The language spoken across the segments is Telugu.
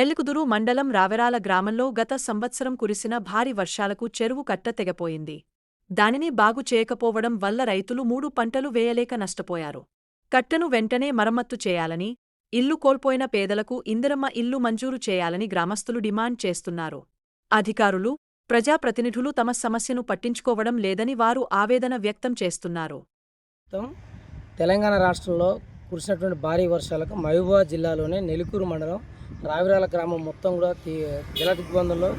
నెల్లికుదురు మండలం రావెరాల గ్రామంలో గత సంవత్సరం కురిసిన భారీ వర్షాలకు చెరువు కట్ట తెగపోయింది. దానిని బాగు చేయకపోవడం వల్ల రైతులు మూడు పంటలు వేయలేక నష్టపోయారు. కట్టను వెంటనే మరమ్మత్తు చేయాలని ఇల్లు కోల్పోయిన పేదలకు ఇందిరమ్మ ఇల్లు మంజూరు చేయాలని గ్రామస్తులు డిమాండ్ చేస్తున్నారు. అధికారులు ప్రజాప్రతినిధులు తమ సమస్యను పట్టించుకోవడం లేదని వారు ఆవేదన వ్యక్తం చేస్తున్నారు. తెలంగాణ రాష్ట్రంలో కురిసినటువంటి భారీ వర్షాలకు మహబూబాబాద్ జిల్లాలోని నెలికూరు మండలం రావిరాల గ్రామం మొత్తం కూడా తీ జల దిగ్బంధంలో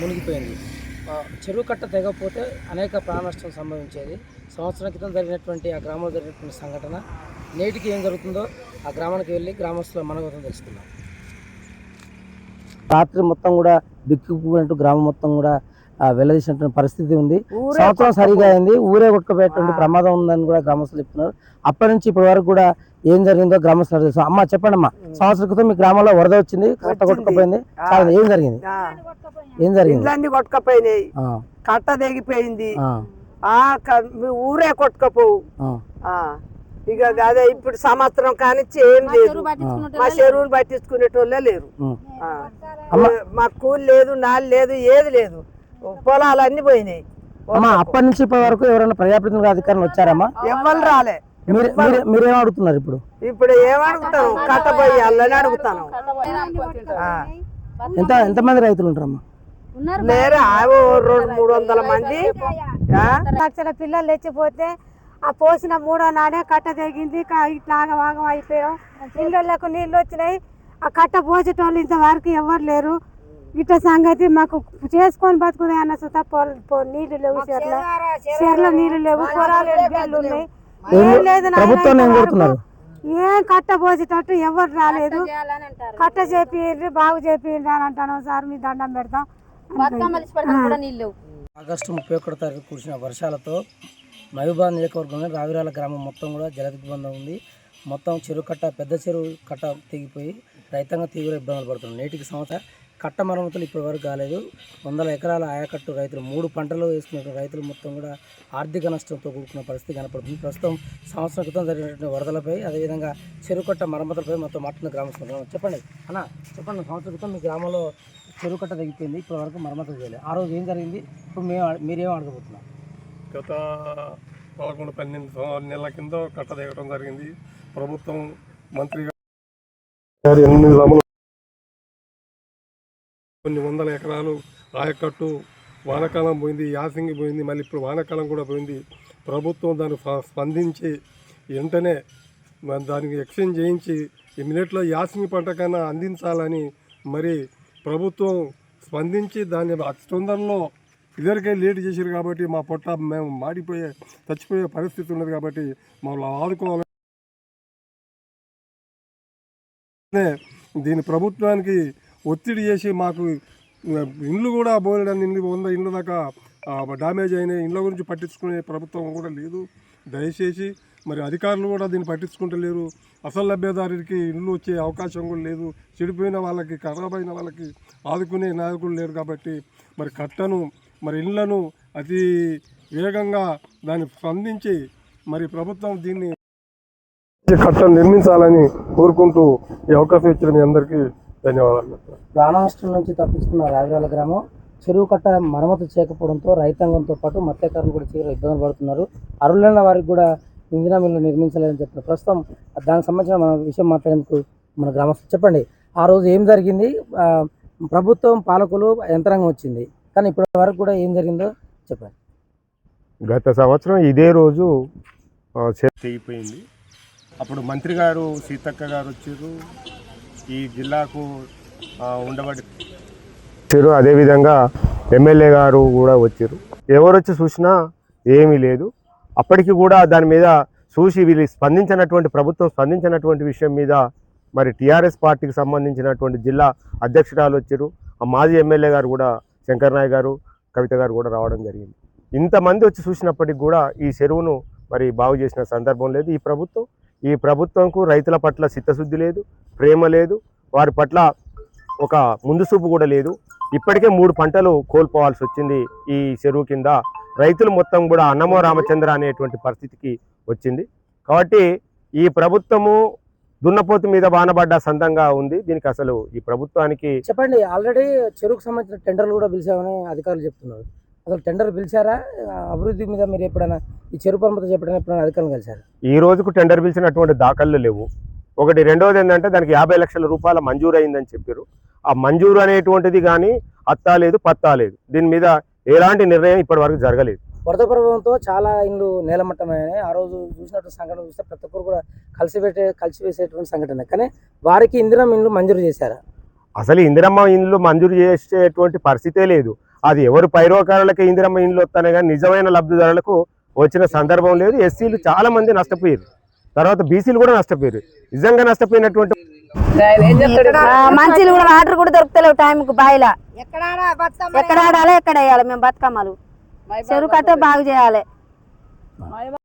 మునిగిపోయింది. చెరువు కట్ట తెగకపోతే అనేక ప్రాణ నష్టం సంభవించేది. సంవత్సరం క్రితం జరిగినటువంటి ఆ గ్రామంలో జరిగినటువంటి సంఘటన. నేటికి ఏం జరుగుతుందో ఆ గ్రామానికి వెళ్ళి గ్రామస్తుల మనగతం తెలుసుకుందాం. రాత్రి మొత్తం కూడా బిక్కుపోయినట్టు గ్రామం మొత్తం కూడా వెల్లదీసినటువంటి పరిస్థితి ఉంది. సంవత్సరం సరిగా అయింది. ఊరే కొట్టుకుపోయేటువంటి ప్రమాదం ఉందని కూడా గ్రామస్తులు చెప్తున్నారు. అప్పటి నుంచి ఇప్పటి వరకు కూడా ఏం జరిగిందో గ్రామస్తులు తెలుసు. అమ్మ చెప్పండి అమ్మా సంవత్సరం క్రితం మీ గ్రామంలో వరద వచ్చింది కట్ట కొట్టుకుపోయింది. చాలా ఏం జరిగింది? ఏం జరిగింది? కొట్టుకపోయినాయి. కట్ట తెగిపోయింది. ఊరే కొట్టుకపోవు ఇక అదే ఇప్పుడు సంవత్సరం కానిచ్చి ఏం లేదు. మా చెరువులు పట్టించుకునేటోళ్ళే లేరు. ఉమ్. ఆ. మా కూలి లేదు నాలు లేదు ఏది లేదు. పొలాలు అన్ని పోయినాయి. అమ్మా అప్పటి నుంచి ఇప్పటి వరకు ఎవరైనా ప్రజాప్రతినిధులు అధికారులు వచ్చారమ్మా? ఎవ్వరు రాలే. మీరు అడుగుతున్నారు ఇప్పుడు? ఇప్పుడు ఏమడుగుతాం కట్టబోయి అల్లని అడుగుతాను. ఎంత ఎంతమంది రైతులు ఉంటారమ్మా? లేరు? రెండు మూడు వందల మంది. ఆ? లక్షల పిల్లలు తెచ్చిపోతే ఆ పోసిన మూడో నాడే కట్ట తెగింది. క- ఇట్లా ఆగమాగం అయిపోయాం ఇళ్ళకు నీళ్ళు వచ్చినాయి. ఆ కట్ట పోసేటోళ్ళు ఇంతవరకు ఎవరు లేరు. ఇట్లా సంగతి మాకు చేసుకొని బతుకునే అన్న సుత పొల- పొ- నీళ్ళు లేవు చెర్ల. చెర్ల నీళ్ళు లేవు పొలాలు ఉన్నాయి. ఏం లేదు ఏం కట్ట పోసేటట్టు ఎవరు రాలేదు. కట్ట చేపియండి బాగు చేపియండి అని అంటాను సార్ మీ దండం పెడతాం. ఆగస్టు ముప్పై ఒకటో తారీఖు కురిసిన వర్షాలతో మహబూబాద్ నియోజకవర్గంలో రావిరాల గ్రామం మొత్తం కూడా జల దిగ్బంధం ఉంది. మొత్తం చెరువు కట్ట పెద్ద చెరువు కట్ట తెగిపోయి రైతాంగం తీవ్ర ఇబ్బందులు పడుతున్నారు నేటికి సంవత్సరం కట్ట మరమ్మతులు ఇప్పటి వరకు కాలేదు. వందల ఎకరాల ఆయకట్టు రైతులు మూడు పంటలు వేసుకున్న రైతులు మొత్తం కూడా ఆర్థిక నష్టంతో కూడుకున్న పరిస్థితి కనపడుతుంది. ప్రస్తుతం సంవత్సరం క్రితం జరిగినటువంటి వరదలపై అదేవిధంగా చెరువు కట్ట మరమ్మతులపై మొత్తం మాట్లాడిన గ్రామస్తులు చెప్పండి. అన్న చెప్పండి. సంవత్సరం క్రితం మీ గ్రామంలో చెరువు కట్ట తెగిపోయింది ఇప్పటి వరకు మరమ్మతులు చేయలేదు ఆ రోజు ఏం జరిగింది? ఇప్పుడు మేము మీరేం అడగబోతున్నాం గత పదకొండు పన్నెండు నెలల కింద కట్ట దిగడం జరిగింది. ప్రభుత్వం మంత్రి గారు ఎనిమిది కొన్ని వందల ఎకరాలు ఆయకట్టు వానకాలం పోయింది యాసింగి పోయింది మళ్ళీ ఇప్పుడు వానకాలం కూడా పోయింది. ప్రభుత్వం దాన్ని స్ప- స్పందించి వెంటనే దానికి ఎక్స్చేంజ్ చేయించి ఈ మినిట్లో యాసింగి పంట కన్నా అందించాలని మరి ప్రభుత్వం స్పందించి దాన్ని అతి తొందరలో ఇద్దరికే లేట్ చేశారు కాబట్టి మా పొట్ట మేము మాడిపోయే చచ్చిపోయే పరిస్థితి ఉన్నది కాబట్టి మమ్మల్ని ఆదుకోవాలి దీని ప్రభుత్వానికి ఒత్తిడి చేసి మాకు ఇండ్లు కూడా బోలెడని ఇండ్లు వంద ఇండ్ల దాకా డ్యామేజ్ అయిన ఇండ్ల గురించి పట్టించుకునే ప్రభుత్వం కూడా లేదు. దయచేసి మరి అధికారులు కూడా దీన్ని పట్టించుకుంటలేరు. అసలు లభ్యదారుడికి ఇల్లు వచ్చే అవకాశం కూడా లేదు. చెడిపోయిన వాళ్ళకి ఖరాబ్ అయిన వాళ్ళకి ఆదుకునే నాయకులు లేరు కాబట్టి మరి కట్టను మరి ఇళ్ళను అతి వేగంగా దాన్ని స్పందించి మరి ప్రభుత్వం దీన్ని కట్టను నిర్మించాలని కోరుకుంటూ ఈ అవకాశం ఇచ్చిన మీ అందరికీ ధన్యవాదాలు. ప్రాణ నష్టం నుంచి తప్పించుకున్న రావిరాల గ్రామం చెరువు కట్ట మరమ్మతు చేయకపోవడంతో రైతాంగంతో పాటు మత్స్యకారులు కూడా తీవ్ర ఇబ్బందులు పడుతున్నారు. అర్హులైన వారికి కూడా ఇందిరా మిల్లు నిర్మించాలని చెప్తున్నారు ప్రస్తుతం దానికి సంబంధించిన మన విషయం మాట్లాడేందుకు మన గ్రామస్తులు చెప్పండి. ఆ రోజు ఏం జరిగింది? ప్రభుత్వం పాలకులు యంత్రాంగం వచ్చింది. కానీ ఇప్పటి వరకు కూడా ఏం జరిగిందో చెప్పండి. గత సంవత్సరం ఇదే రోజు తెగిపోయింది అప్పుడు మంత్రి గారు సీతక్క గారు వచ్చారు. ఈ జిల్లాకు ఆ, ఉండబడి వచ్చారు. అదేవిధంగా ఎమ్మెల్యే గారు కూడా వచ్చారు. ఎవరు వచ్చి చూసినా ఏమీ లేదు. అప్పటికి కూడా దాని మీద చూసి వీళ్ళు స్పందించినటువంటి ప్రభుత్వం స్పందించినటువంటి విషయం మీద మరి టీఆర్ఎస్ పార్టీకి సంబంధించినటువంటి జిల్లా అధ్యక్షురాలు వచ్చారు. ఆ మాజీ ఎమ్మెల్యే గారు కూడా శంకర్నాయ్ గారు కవిత గారు కూడా రావడం జరిగింది. ఇంతమంది వచ్చి చూసినప్పటికి కూడా ఈ చెరువును మరి బాగు చేసిన సందర్భం లేదు. ఈ ప్రభుత్వం ఈ ప్రభుత్వంకు రైతుల పట్ల చిత్తశుద్ధి లేదు ప్రేమ లేదు వారి పట్ల ఒక ముందుసూపు కూడా లేదు. ఇప్పటికే మూడు పంటలు కోల్పోవాల్సి వచ్చింది ఈ చెరువు కింద. రైతులు మొత్తం కూడా అన్నమో రామచంద్ర అనేటువంటి పరిస్థితికి వచ్చింది. కాబట్టి ఈ ప్రభుత్వము దున్నపోతు మీద వానబడ్డ సందంగా ఉంది. దీనికి అసలు ఈ ప్రభుత్వానికి చెప్పండి ఆల్రెడీ చెరువుకు సంబంధించిన టెండర్లు కూడా పిలిచామని అధికారులు చెప్తున్నారు. అసలు టెండర్ పిలిచారా? అభివృద్ధి మీద మీరు ఎప్పుడైనా ఈ చెరుకు పరమత చెప్పడం ఎప్పుడైనా అధికారులు కలిసారు ఈ రోజుకు టెండర్ పిలిచినటువంటి దాఖలు లేవు. ఒకటి రెండవది ఏంటంటే దానికి యాభై లక్షల రూపాయల మంజూరు అయిందని చెప్పారు. ఆ మంజూరు అనేటువంటిది కానీ అత్తా లేదు పత్తా లేదు. దీని మీద ఎలాంటి నిర్ణయం ఇప్పటి వరకు జరగలేదు. వరద ప్రభావంతో చాలా ఇండ్లు నేలమట్టమయ్యాయి ఆ రోజు చూసినట్టు సంఘటన చూస్తే ప్రతి ఒక్కరు కూడా కలిసి పెట్టే కలిసి వేసేటువంటి సంఘటన. కానీ వారికి ఇందిరం ఇండ్లు మంజూరు చేశారా? అసలు ఇందిరమ్మ ఇండ్లు మంజూరు చేసేటువంటి పరిస్థితే లేదు. అది ఎవరు పైరోకారులకి ఇందిరమ్మ ఇండ్లు వస్తానే కానీ నిజమైన లబ్ధిదారులకు వచ్చిన సందర్భం లేదు. ఎస్సీలు చాలా మంది నష్టపోయారు. తర్వాత బీసీలు కూడా నష్టపోయారు. నిజంగా నష్టపోయినటువంటి మంచిలు కూడా వాటర్ కూడా దొరుకుతలేవు టైంకు బాయిలా. ఎక్కడ ఆడాలి ఎక్కడ వేయాలి? మేము బతుకమ్మలు. చెరువు కట్ట బాగు చేయాలి.